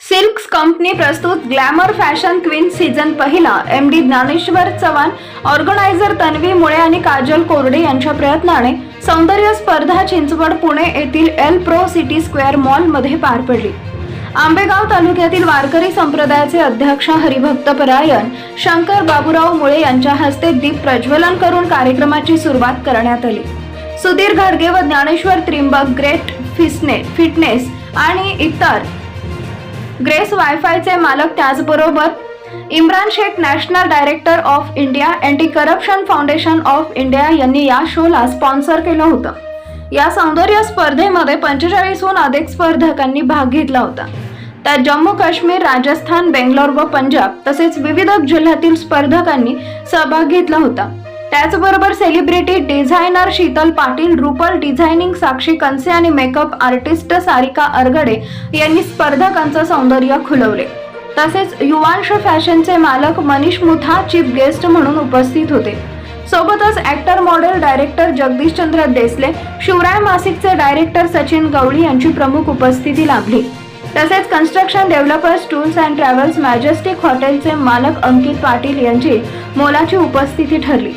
Silks company प्रस्तुत glamour fashion queen season पहिला. M D Dnyaneshwar Chavan organiser Tanvi Mule आणि काजल कोरडे यांच्या प्रयत्नाने सौंदर्य स्पर्धा चिंचवड पुणे येथील एल प्रो सिटी स्क्वेअर मॉलमध्ये पार पडली. आंबेगाव तालुक्यातील वारकरी संप्रदायाचे अध्यक्ष हरिभक्त परायण शंकर बाबूराव मुळे यांच्या हस्ते दीप प्रज्वलन करून कार्यक्रमाची सुरुवात करण्यात आली. सुधीर घाडगे व ज्ञानेश्वर त्रिंबक ग्रेट फिसने फिटनेस आणि इतर ग्रेस वायफायचे मालक त्याचबरोबर Imran Shaikh national director of India anti corruption foundation of India यांनी या शोला स्पॉन्सर केलं होतं. या सौंदर्य स्पर्धेमध्ये पंचेचाळीसहून अधिक स्पर्धकांनी भाग घेतला होता. त्यात जम्मू काश्मीर राजस्थान बेंगलोर व पंजाब तसेच विविध जिल्ह्यातील स्पर्धकांनी सहभाग घेतला होता. त्याचबरोबर celebrity designer Sheetal Patil Rupal designing Sakshi Kanse आणि मेकअप आर्टिस्ट सारिका अरगडे यांनी स्पर्धकांचं सौंदर्य खुलवले. तसेच युवांश फॅशनचे मालक मनीष मुथा चीफ गेस्ट म्हणून उपस्थित होते. सोबतच actor model director Jagdishchandra Desle Shivrai मासिकचे director Sachin Gawali यांची प्रमुख उपस्थिती लाभली. तसेच construction developers tools and travels majestic हॉटेलचे मालक अंकित पाटील यांची मोलाची उपस्थिती ठरली.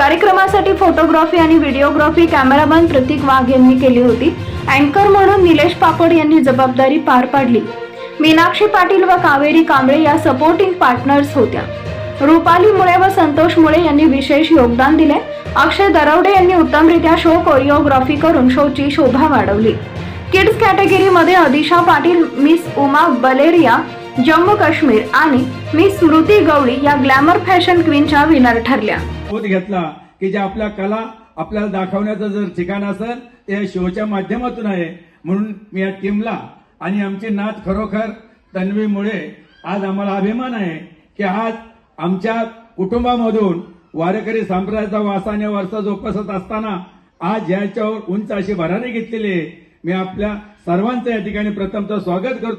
कार्यक्रमासाठी फोटोग्राफी आणि व्हिडिओग्राफी कॅमेरामॅन प्रतीक वाघ यांनी केली होती. अँकर म्हणून निलेश पापड यांनी जबाबदारी पार पाडली. मीनाक्षी पाटील व कावेरी कांबळे या सपोर्टिंग पार्टनर्स होत्या. रुपाली मुळे व संतोष मुळे यांनी विशेष योगदान दिले. अक्षय दरवडे यांनी उत्तमरित्या शो कोरिओग्राफी करून शोची शोभा वाढवली. किड्स कॅटेगरीमध्ये अदिशा पाटील मिस उमा बलेरिया जम्मू काश्मीर आणि मिस स्मृती गवळी या ग्लॅमर फॅशन क्वीनच्या विनर ठरल्या. शोध घेतला की जे आपल्या कला आपल्याला दाखवण्याचं जर ठिकाण असेल ते या शोच्या माध्यमातून आहे. म्हणून मी या टीमला आणि आमची नात खरोखर तन्वीमुळे आज आम्हाला अभिमान आहे की आज आमच्या कुटुंबामधून वारकरी संप्रदायाचा वासाने वारसा जोपासत असताना आज याच्यावर उंच अशी भरारी घेतलेली आहे. मी आपल्या सर्वांचं या ठिकाणी प्रथमतः स्वागत करतो.